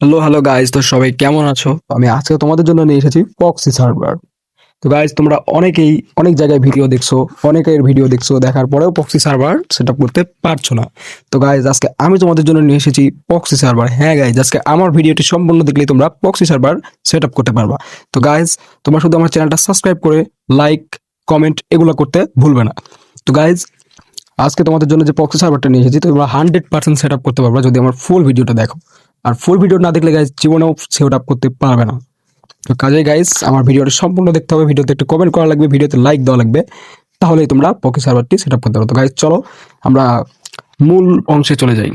Hello hello guys তো সবাই কেমন আছো? আমি আজকে তোমাদের জন্য নিয়ে এসেছি পক্সি সার্ভার তো গাইজ তোমরা অনেকেই অনেক জায়গায় ভিডিও দেখছ, অনেকের ভিডিও দেখছ, দেখার পরেও পক্সি সার্ভার সেট করতে পারছ না। তো গাইজ আজকে আমি তোমাদের জন্য নিয়ে এসেছি পক্সি সার্ভার হ্যাঁ গাইজ আজকে আমার ভিডিওটি সম্পূর্ণ দেখলেই তোমরা পক্সি সার্ভার সেট করতে পারবা। তো গাইজ তোমরা শুধু আমার চ্যানেলটা সাবস্ক্রাইব করে লাইক কমেন্ট এগুলো করতে ভুলবে না। তো গাইজ আজকে তোমাদের জন্য যে পক্সি সার্ভারটা নিয়ে এসেছি, তোমরা হান্ড্রেড পার্সেন্ট সেট করতে পারবে যদি আমার ফুল ভিডিওটা দেখো। আর ফুল ভিডিও না দেখলে গাইজ জীবনেও সেট আপ করতে পারবে না। তো কাজে গাইজ আমার ভিডিওটা সম্পূর্ণ দেখতে হবে। ভিডিওতে একটু কমেন্ট করা লাগবে, ভিডিওতে লাইক দেওয়া লাগবে। তাহলেই তোমরা পকি সার্ভারটি সেট আপ করতে পারো। তো গাইজ চলো, আমরা মূল অংশে চলে যাই।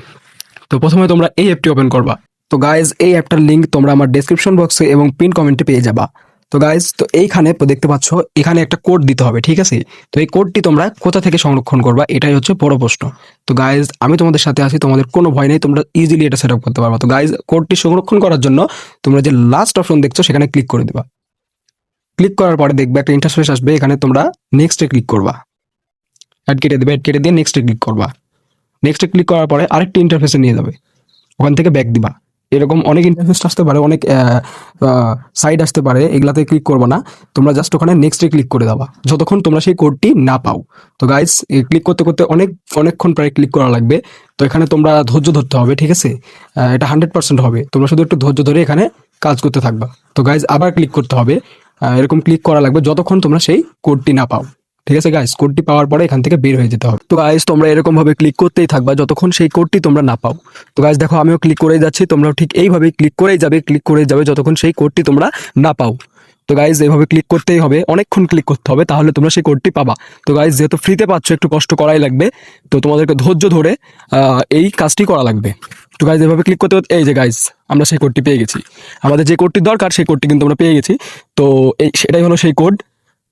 তো প্রথমে তোমরা এই অ্যাপটি ওপেন করবা। তো গাইজ এই অ্যাপটার লিঙ্ক তোমরা আমার ডেসক্রিপশন বক্সে এবং পিন কমেন্টে পেয়ে যাবা। তো গাইজ তো এইখানে দেখতে পাচ্ছ, এখানে একটা কোড দিতে হবে, ঠিক আছে? তো এই কোডটি তোমরা কোথা থেকে সংরক্ষণ করবা, এটাই হচ্ছে বড় প্রশ্ন। তো গাইজ আমি তোমাদের সাথে আছি, তোমাদের কোনো ভয় নেই, তোমরা ইজিলি এটা সেট করতে পারবা। তো গাইজ কোডটি সংরক্ষণ করার জন্য তোমরা যে লাস্ট অপশন দেখছ, সেখানে ক্লিক করে দিবা। ক্লিক করার পরে দেখবে একটা ইন্টারফেস আসবে, এখানে তোমরা নেক্সটে ক্লিক করবা। অ্যাড কেটে দেবে অ্যাড কেটে দিয়ে নেক্সটে ক্লিক করবা। নেক্সটে ক্লিক করার পরে আরেকটি ইন্টারফেসে নিয়ে যাবে। ওখান থেকে ব্যাক দিবা। এরকম অনেক ইন্টারফেস আসতে পারে, অনেক সাইড আসতে পারে, এগুলাতে ক্লিক করব না। তোমরা জাস্ট ওখানে নেক্সটে ক্লিক করে দেবা যতক্ষণ তোমরা সেই কোডটি না পাও। তো গাইস ক্লিক করতে করতে অনেক, অনেকক্ষণ প্রায় ক্লিক করা লাগবে। তো এখানে তোমরা ধৈর্য ধরতে হবে, ঠিক আছে? এটা হান্ড্রেড পার্সেন্ট হবে। তোমরা শুধু একটু ধৈর্য ধরে এখানে কাজ করতে থাকবা। তো গাইজ আবার ক্লিক করতে হবে। এরকম ক্লিক করা লাগবে যতক্ষণ তোমরা সেই কোডটি না পাও। ঠিক আছে গাইস কোডটি পাওয়ার পরে এখান থেকে বের হয়ে যেতে হবে। তো গাইস তোমরা এরকম ভাবে ক্লিক করতেই থাকবা যতক্ষণ সেই কোডটি তোমরা না পাও। তো গাইস দেখো, আমিও ক্লিক করেই যাচ্ছি। তোমরাও ঠিক এইভাবে ক্লিক করেই যাবে ক্লিক করেই যাবে যতক্ষণ সেই কোডটি তোমরা না পাও। তো গাইজ এইভাবে ক্লিক করতেই হবে। অনেকক্ষণ ক্লিক করতে হবে, তাহলে তোমরা সেই কোডটি পাবা। তো গাইজ যেহেতু ফ্রিতে পাচ্ছ, একটু কষ্ট করাই লাগবে। তো, তোমাদেরকে ধৈর্য ধরে এই কাজটি করা লাগবে। তো গাইজ এভাবে ক্লিক করতে করতে, এই যে গাইজ আমরা সেই কোডটি পেয়ে গেছি। আমাদের যে কোডটি দরকার, সেই কোডটি কিন্তু আমরা পেয়ে গেছি। তো, এই, সেটাই হলো সেই কোড।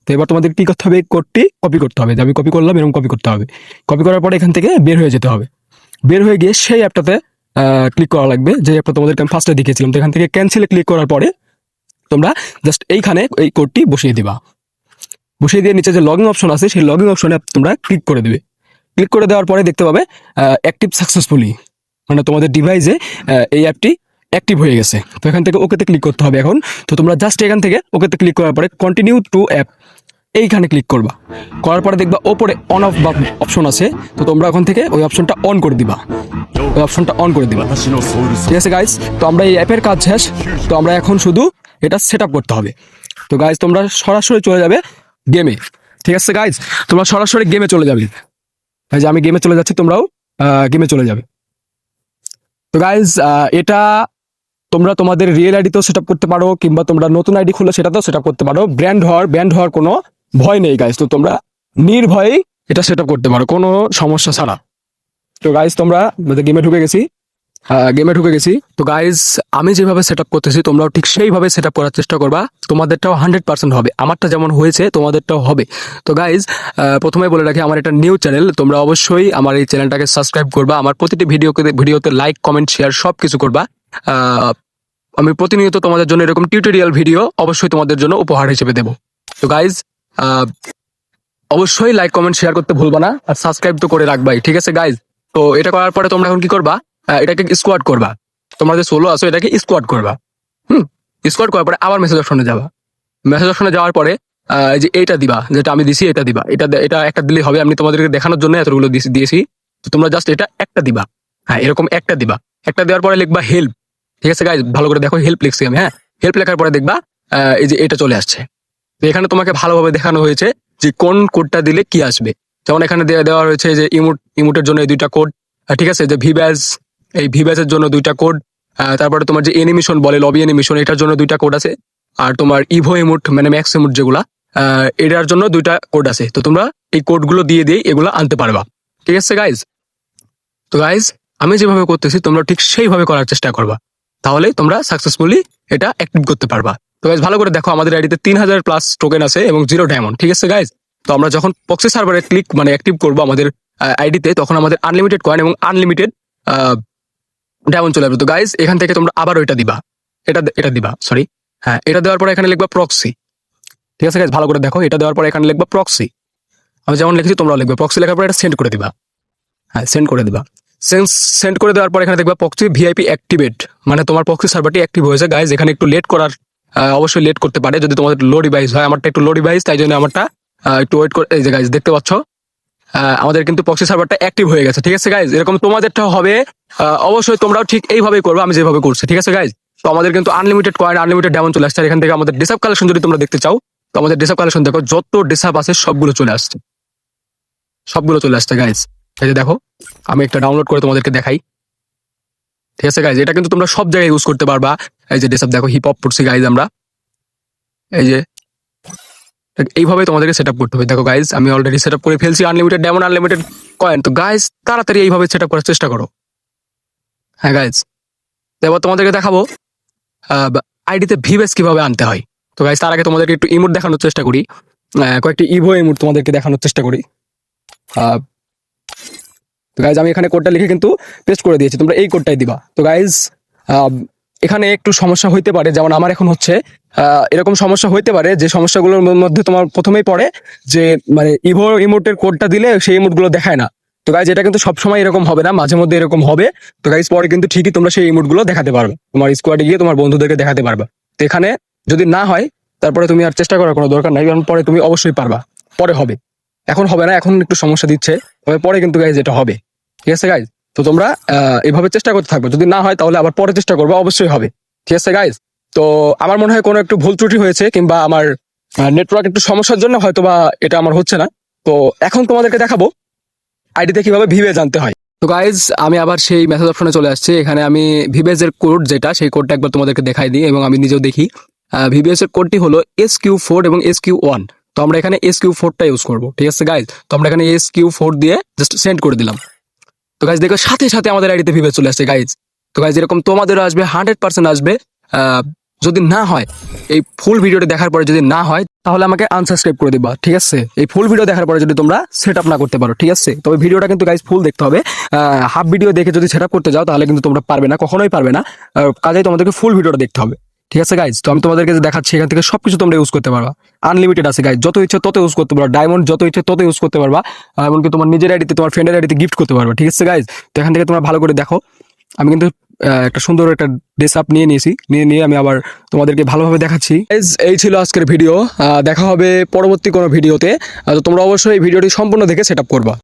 তো এবার তোমাদের কি করতে হবে? কোডটি কপি করতে হবে। যে আমি কপি করলাম, এরকম কপি করতে হবে। কপি করার পরে এখান থেকে বের হয়ে যেতে হবে। বের হয়ে গিয়ে সেই অ্যাপটাতে ক্লিক করা লাগবে। যে অ্যাপটা তোমাদেরকে আমি ফার্স্টে দেখিয়েছিলাম। তো এখান থেকে ক্যান্সেলে ক্লিক করার পরে তোমরা জাস্ট এইখানে এই কোডটি বসিয়ে দিবা। বসিয়ে দিয়ে নিচে যে লগিং অপশন আছে, সেই লগিং অপশনে তোমরা ক্লিক করে দিবে। ক্লিক করে দেওয়ার পরে দেখতে পাবে অ্যাক্টিভ সাকসেসফুলি মানে তোমাদের ডিভাইসে এই অ্যাপটি অ্যাক্টিভ হয়ে গেছে। তো এখান থেকে ওকেতে ক্লিক করতে হবে এখন। তো তোমরা জাস্ট এখান থেকে ওকেতে ক্লিক করার পরে কন্টিনিউ টু অ্যাপ এইখানে ক্লিক করবা। করার পরে দেখবা ওপরে অন অফ বা অপশন আছে। তো তোমরা ওখান থেকে ওই অপশনটা অন করে দিবা। ওই অপশনটা অন করে দিবা। ঠিক আছে গাইজ তো আমরা এই অ্যাপের কাজ শেষ। তো আমরা এখন শুধু এটা সেট করতে হবে। তো গাইজ তোমরা সরাসরি চলে যাবে গেমে ঠিক আছে গাইজ তোমরা সরাসরি গেমে চলে যাবে। যে আমি গেমে চলে যাচ্ছি, তোমরাও গেমে চলে যাবে। তো গাইজ এটা তোমরা তোমাদের রিয়েল আইডিতেও সেট করতে পারো, কিংবা তোমরা নতুন আইডি খুলে সেটাতেও সেট করতে পারো। ব্র্যান্ড হওয়ার ব্র্যান্ড হওয়ার কোনো ভয় নেই গাইস তো তোমরা নির্ভয়েই এটা সেট করতে পারো, কোনো সমস্যা ছাড়া। তো গাইজ তোমরা গেমে ঢুকে গেছি। গেমে ঢুকে গেছি। তো গাইজ আমি যেভাবে সেট করতেছি, তোমরাও ঠিক সেইভাবে সেট করার চেষ্টা করবা। তোমাদেরটাও হান্ড্রেড পার্সেন্ট হবে। আমারটা যেমন হয়েছে, তোমাদেরটাও হবে। তো গাইজ প্রথমে বলে রাখি, আমার এটা নিউ চ্যানেল তোমরা অবশ্যই আমার এই চ্যানেলটাকে সাবস্ক্রাইব করবা। আমার প্রতিটি ভিডিওকে ভিডিওতে লাইক কমেন্ট শেয়ার সব কিছু করবা আমি প্রতিনিয়ত তোমাদের জন্য এরকম টিউটোরিয়াল ভিডিও অবশ্যই তোমাদের জন্য উপহার হিসেবে দেবো। তো গাইজ অবশ্যই লাইক কমেন্ট শেয়ার করতে ভুলবা না আর সাবস্ক্রাইব তো করে রাখবাই, ঠিক আছে গাইজ তো এটা করার পরে তোমরা এখন কি করবা? এটাকে স্কোয়াড করবা। তোমরা যে সোলো আছো, এটাকে স্কোয়াড করবা। হুম? স্কোয়াড করার পরে আবার মেসেজ অপশনে যাবা। মেসেজ অপশনে যাওয়ার পরে যে এইটা দিবা, যেটা আমি দিছি এটা দিবা। এটা এটা একটা দিলেই হবে, আমি তোমাদেরকে দেখানোর জন্য এতগুলো দিয়েছি। তো তোমরা জাস্ট এটা একটা দিবা। হ্যাঁ এরকম একটা দিবা। একটা দেওয়ার পরে লিখবা হেল্প ঠিক আছে গাইজ ভালো করে দেখো হেল্প লিখছি আমি হ্যাঁ? হেল্প লেখার পরে দেখবা এই যে এটা চলে আসছে। তো এখানে তোমাকে ভালোভাবে দেখানো হয়েছে যে কোন কোডটা দিলে কি আসবে। যেমন এখানে দেওয়া হয়েছে যে ইমুট ইমুটের জন্য এই দুইটা কোড ঠিক আছে? যে ভিব্যাজ এই ভিব্যাজের জন্য দুইটা কোড তারপরে তোমার যে এনিমেশন বলে লবি এনিমেশন এটার জন্য দুইটা কোড আছে। আর তোমার ইভো ইমুট মানে ম্যাক্স ইমুট যেগুলা এটার জন্য দুইটা কোড আছে। তো তোমরা এই কোডগুলো দিয়ে দিয়ে এগুলো আনতে পারবা। ঠিক আছে গাইজ তো গাইজ আমি যেভাবে করতেছি, তোমরা ঠিক সেইভাবে করার চেষ্টা করবা। তাহলে তোমরা সাকসেসফুলি এটা অ্যাক্টিভ করতে পারবা। তো গাইজ ভালো করে দেখো, আমাদের আইডিতে তিন হাজার প্লাস টোকেন আছে এবং জিরো ডায়মন্ড ঠিক আছে গাইজ তো আমরা যখন পক্সি সার্ভারে ক্লিক মানে অ্যাক্টিভ করব আমাদের আইডিতে তখন আমাদের আনলিমিটেড কয়েন এবং আনলিমিটেড ডায়মন্ড চলে আসবে। তো গাইজ এখান থেকে তোমরা আবার ওইটা দিবা। এটা এটা দিবা সরি হ্যাঁ এটা দেওয়ার পরে এখানে লিখবা প্রক্সি ঠিক আছে গাইজ ভালো করে দেখো, এটা দেওয়ার পরে এখানে লিখবা প্রক্সি আমি যেমন লিখেছি, তোমরাও লিখবে। প্রক্সি লেখার পরে এটা সেন্ড করে দিবা। হ্যাঁ সেন্ড করে দিবা। সেন্স সেন্ড করে দেওয়ার পর এখানে দেখবা পক্সি ভিআইপি অ্যাক্টিভেট মানে তোমার পক্সি সার্ভারটি অ্যাক্টিভ হয়েছে। গাইজ এখানে একটু লেট করার অবশ্যই লেট করতে পারে যদি তোমাদের লো ডিভাইস হয়। আমারটা একটু লো ডিভাইস তাই জন্য আমারটা একটু ওয়েট করে এই যে গাইজ দেখতে পাচ্ছ? আমাদের কিন্তু পক্সি সার্ভারটা অ্যাক্টিভ হয়ে গেছে, ঠিক আছে গাইজ এরকম তোমাদেরটা হবে অবশ্যই তোমরাও ঠিক এইভাবেই করবে, আমি যেভাবে করছি, ঠিক আছে গাইজ তো আমাদের কিন্তু আনলিমিটেড কয়েন আনলিমিটেড ডায়মন্ড চলে আসছে। এখান থেকে আমাদের ডিসাপ কালেকশন যদি তোমরা দেখতে চাও, তো আমাদের ডিসাপ কালেকশন দেখো, যত ডিসাপ আছে সবগুলো চলে আসছে। সবগুলো চলে আসছে গাইজ এই যে দেখো, আমি একটা ডাউনলোড করে তোমাদেরকে দেখাই। ঠিক আছে গাইজ এটা কিন্তু তোমরা সব জায়গায় ইউজ করতে পারবা। এই যে ডিসাপ দেখো হিপ হপ করছি গাইজ আমরা। এই যে এইভাবে তোমাদেরকে সেট আপ করতে হবে। দেখো গাইজ আমি অলরেডি সেট আপ করে ফেলছি আনলিমিটেড ডায়মন্ড আনলিমিটেড কয়েন তো গাইজ তাড়াতাড়ি এইভাবে সেট আপ করার চেষ্টা করো। হ্যাঁ গাইজ এবার তোমাদেরকে দেখাবো আইডিতে ভিভেস কীভাবে আনতে হয়। তো গাইজ তার আগে তোমাদেরকে একটু ইমোট দেখানোর চেষ্টা করি। কয়েকটি ইভো ইমোট তোমাদেরকে দেখানোর চেষ্টা করি। তো গাইজ আমি এখানে কোডটা লিখে কিন্তু পেস্ট করে দিয়েছি। তোমরা এই কোডটাই দিবা। তো গাইজ এখানে একটু সমস্যা হইতে পারে, যেমন আমার এখন হচ্ছে এরকম সমস্যা হইতে পারে যে সমস্যাগুলোর মধ্যে তোমার প্রথমেই পড়ে যে মানে ইভো ইমোটের কোডটা দিলে সেই ইমোটগুলো দেখায় না। তো গাইজ এটা কিন্তু সবসময় এরকম হবে না, মাঝে মধ্যে এরকম হবে। তো গাইজ পরে কিন্তু ঠিকই তোমরা সেই ইমোটগুলো দেখাতে পারবে। তোমার স্কোয়াডে গিয়ে তোমার বন্ধুদেরকে দেখাতে পারবে। তো এখানে যদি না হয়, তারপরে তুমি আর চেষ্টা করার কোনো দরকার নাই, কারণ পরে তুমি অবশ্যই পারবা। পরে হবে। এখন হবে না, এখন একটু সমস্যা দিচ্ছে। তবে পরে কিন্তু গাইজ এটা হবে। ঠিক আছে গাইজ তো তোমরা এভাবে চেষ্টা করতে থাকবে। যদি না হয়, তাহলে আবার পরে চেষ্টা করব, অবশ্যই হবে। ঠিক আছে গাইজ তো আমার মনে হয় কোনো একটু ভুল ত্রুটি হয়েছে, কিংবা আমার নেটওয়ার্ক একটু সমস্যার জন্য হয়তো বা এটা আমার হচ্ছে না। তো এখন তোমাদেরকে দেখাবো আইডিতে কীভাবে ভিভে জানতে হয়। তো গাইজ আমি আবার সেই মেসেজ অপশনে চলে আসছি। এখানে আমি ভিভেজের কোড যেটা, সেই কোডটা একবার তোমাদেরকে দেখাই দিই, এবং আমি নিজেও দেখি। ভিভিএস এর কোডটি হলো এস কিউ ফোর এবং এস কিউ ওয়ান তো আমরা এখানে এস কিউ ফোরটা ইউজ করব। ঠিক আছে গাইজ তো আমরা এখানে এস কিউ ফোর দিয়ে জাস্ট সেন্ড করে দিলাম। তো গাইজ দেখো, সাথে সাথে আমাদের আইডিতে ভিভেস চলে আসছে গাইজ তো গাইজ এরকম তোমাদেরও আসবে হান্ড্রেড পার্সেন্ট আসবে। যদি না হয়, এই ফুল ভিডিওটা দেখার পরে যদি না হয়, তাহলে আমাকে আনসাবস্ক্রাইব করে দিবা, ঠিক আছে? এই ফুল ভিডিও দেখার পরে যদি তোমরা সেট আপ না করতে পারো, ঠিক আছে? তবে ভিডিওটা কিন্তু গাইজ ফুল দেখতে হবে। হাফ ভিডিও দেখে যদি সেট আপ করতে যাও, তাহলে কিন্তু তোমরা পারবে না, কখনোই পারবে না। কাজেই তোমাদেরকে ফুল ভিডিওটা দেখতে হবে। ঠিক আছে গাইজ তো আমি তোমাদেরকে দেখাচ্ছি, এখান থেকে সবকিছু তোমরা ইউজ করতে পারবা। আনলিমিটেড আছে গাইজ যত ইচ্ছে তত ইউজ করতে পারবা। ডায়মন্ড যত ইচ্ছে তত ইউজ করতে পারবা। এমনকি তোমার নিজের আইডিতে তোমার ফ্রেন্ডের আইডিতে গিফট করতে পারবা। ঠিক আছে গাইজ তো এখান থেকে তোমরা ভালো করে দেখো। আমি কিন্তু একটা সুন্দর একটা ড্রেস আপ নিয়ে নিয়েছি। নিয়ে নিয়ে আমি আবার তোমাদেরকে ভালোভাবে দেখাচ্ছি। এই ছিল আজকের ভিডিও দেখা হবে পরবর্তী কোনো ভিডিওতে তো। তোমরা অবশ্যই ভিডিওটি সম্পূর্ণ দেখে সেট আপ করবা।